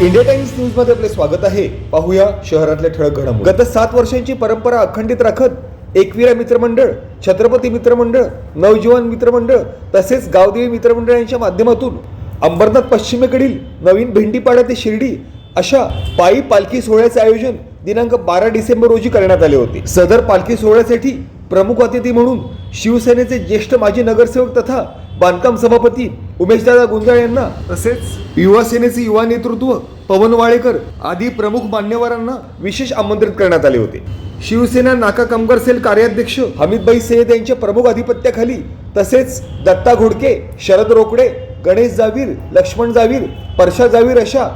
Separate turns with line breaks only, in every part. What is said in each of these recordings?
India times न्यूजमध्ये आपले स्वागत आहे. पाहूया शहरातल्या ठळक घडामोडी. गत सात वर्षांची परंपरा अखंडित राखत एकविरा मित्रमंडळ छत्रपती मित्रमंडळ नवजीवन मित्रमंडळ तसेच गावदेवी मित्रमंडळ यांच्या माध्यमातून अंबरनाथ पश्चिमेकडील नवीन भेंडीपाडा ते शिर्डी अशा पायी पालखी सोहळ्याचे आयोजन दिनांक बारा डिसेंबर रोजी करण्यात आले होते. सदर पालखी सोहळ्यासाठी प्रमुख अतिथी म्हणून शिवसेनेचे ज्येष्ठ माजी नगरसेवक तथा बांधकाम सभापती उमेशदादा गुंजाळ यांना तसेच युवा सेनेचे युवा नेतृत्व पवन वाळेकर आदी प्रमुख मान्यवरांना विशेष आमंत्रित करण्यात आले होते. शिवसेना नाका कामगार सेल कार्याध्यक्ष हमीदभाई सय्यद यांच्या प्रमुख आधिपत्याखाली तसेच दत्ता घोडके शरद रोकडे गणेश जावीर लक्ष्मण जावीर परशा जावीर अशा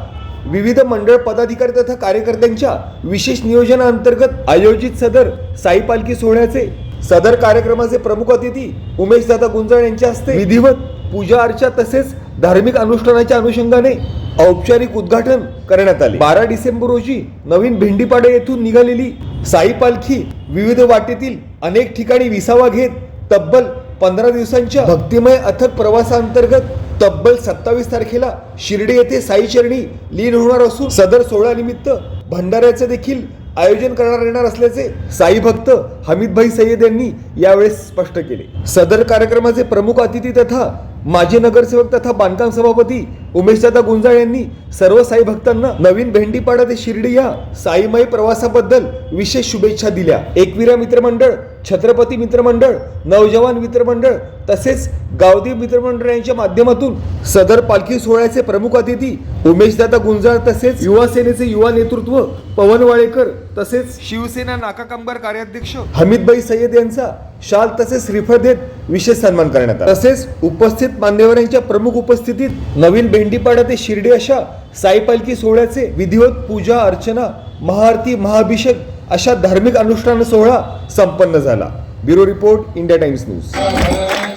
विविध मंडळ पदाधिकारी तथा कार्यकर्त्यांच्या विशेष नियोजनाअंतर्गत आयोजित सदर साई पालखी सोहळ्याचे सदर कार्यक्रमाचे प्रमुख अतिथी उमेश दादा गुंजाळ यांच्या हस्ते विधिवत पूजा अर्चा तसेच धार्मिक अनुष्ठानाच्या अनुषंगाने औपचारिक उद्घाटन करण्यात आले. बारा डिसेंबर रोजी नवीन भेंडीपाडे येथून निघालेली साई पालखी विविध वाटेतील अनेक ठिकाणी विसावा घेत तब्बल पंधरा दिवसांच्या भक्तिमय अथक प्रवासाअंतर्गत तब्बल सत्तावीस तारखेला शिर्डी येथे साई चरणी लीन होणार असून सदर सोहळ्यानिमित्त भंडाऱ्याचे देखील आयोजन करणार येणार असल्याचे साई भक्त हमीदभाई सय्यद यांनी यावेळेस स्पष्ट केले. सदर कार्यक्रमाचे प्रमुख अतिथी तथा माजी नगरसेवक तथा बांधकाम सभापती उमेशदादा गुंजाळ यांनी सर्व साई भक्तांना नवीन भेंडीपाडा ते शिर्डी या साईमय प्रवासाबद्दल विशेष शुभेच्छा दिल्या. एकविरा मित्रमंडळ छत्रपती मित्रमंडळ नवजवान मित्रमंडळ तसेच गावदेव मित्रमंडळ यांच्या माध्यमातून सदर पालखी सोहळ्याचे प्रमुख अतिथी उमेशदादा गुंजाळ तसेच युवा सेनेचे युवा नेतृत्व पवन वाळेकर तसेच शिवसेना नाका कामगार कार्याध्यक्ष हमीदबाई सय्यद यांचा शाल तसेच श्रीफळ देत विशेष सन्मान करण्यात आला. तसेच उपस्थित मान्यवरांच्या प्रमुख उपस्थितीत नवीन भेंडीपाडा ते शिर्डी अशा साई पालखी सोहळ्याचे विधिवत पूजा अर्चना महाआरती महाअभिषेक अशा धार्मिक अनुष्ठान सोहळा संपन्न झाला. Bureau report India Times news.